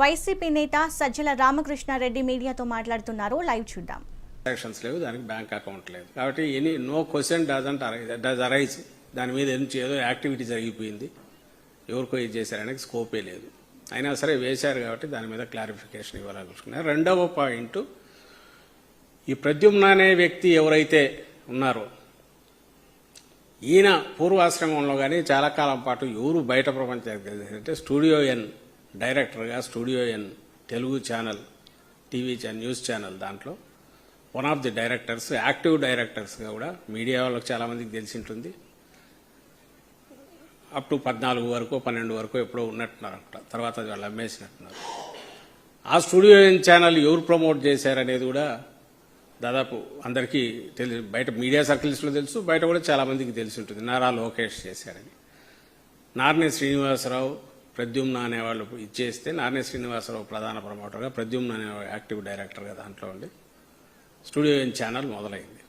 YCP నేత సజ్జల రామకృష్ణారెడ్డి మీడియాతో మాట్లాడుతున్నారు. లైవ్ చూద్దాం. ట్రాన్సాక్షన్స్ లేవు దానికి బ్యాంక్ అకౌంట్ లేదు. కాబట్టి any no question doesn't does arise. దాని మీద నుంచి ఏదో యాక్టివిటీ జరిగిపోయింది. ఎవరికో ఇది చేశారనేది స్కోపే లేదు. అయినా సరే వేశారు కాబట్టి దాని మీద క్లారిఫికేషన్ ఇవ్వాలనుకుంటున్నారు. రెండవ పాయింట్ ఈ ప్రద్యుమ్న అనే వ్యక్తి ఎవరైతే ఉన్నారో ఈయన పూర్వాశ్రమంలో కానీ చాలా కాలం పాటు ఎవరు బయట ప్రపంచానికి అంటే స్టూడియో ఎన్ డైరెక్టర్గా studio N Telugu channel TV channel news channel దాంట్లో. One of the directors active డైరెక్టర్స్గా కూడా మీడియా వాళ్ళకి చాలామందికి తెలిసి ఉంటుంది అప్ టు పద్నాలుగు వరకు పన్నెండు వరకు ఎప్పుడో ఉన్నట్టున్నారు అక్కడ. తర్వాత వాళ్ళు అమ్మేసినట్టున్నారు. ఆ స్టూడియో ఎన్ ఛానల్ ఎవరు ప్రమోట్ చేశారనేది కూడా దాదాపు అందరికీ తెలి బయట మీడియా సర్కిల్స్లో తెలుసు బయట కూడా చాలామందికి తెలిసి ఉంటుంది. నారా లోకేష్ చేశారని. నారని శ్రీనివాసరావు ప్రద్యుమ్న అనేవాళ్ళు ఇచ్చేస్తే నారాయణ శ్రీనివాసరావు ప్రధాన ప్రమోటర్గా ప్రద్యుమ్న అనే యాక్టివ్ డైరెక్టర్గా దాంట్లో ఉండి స్టూడియో ఛానల్ మొదలైంది.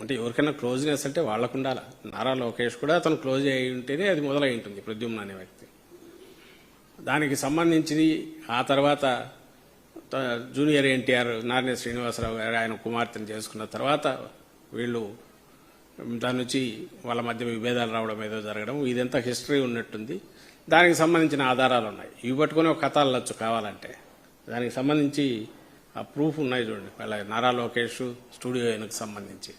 అంటే ఎవరికైనా క్లోజ్నెస్ అంటే వాళ్ళకు ఉండాలి నారా లోకేష్ కూడా అతను క్లోజ్ అయి ఉంటేనే అది మొదలై ఉంటుంది ప్రద్యుమ్న అనే వ్యక్తి. దానికి సంబంధించింది ఆ తర్వాత జూనియర్ ఎన్టీఆర్ నారాయణ శ్రీనివాసరావు గారు ఆయన కుమార్తెను చేసుకున్న తర్వాత వీళ్ళు దాని నుంచి వాళ్ళ మధ్య విభేదాలు రావడం ఏదో జరగడం ఇదంతా హిస్టరీ ఉన్నట్టుంది. దానికి సంబంధించిన ఆధారాలు ఉన్నాయి. ఇవి పట్టుకుని ఒక కథ అల్లొచ్చు కావాలంటే. దానికి సంబంధించి ఆ ప్రూఫ్ ఉన్నాయి చూడండి. వాళ్ళ నారా లోకేష్ స్టూడియో సంబంధించి.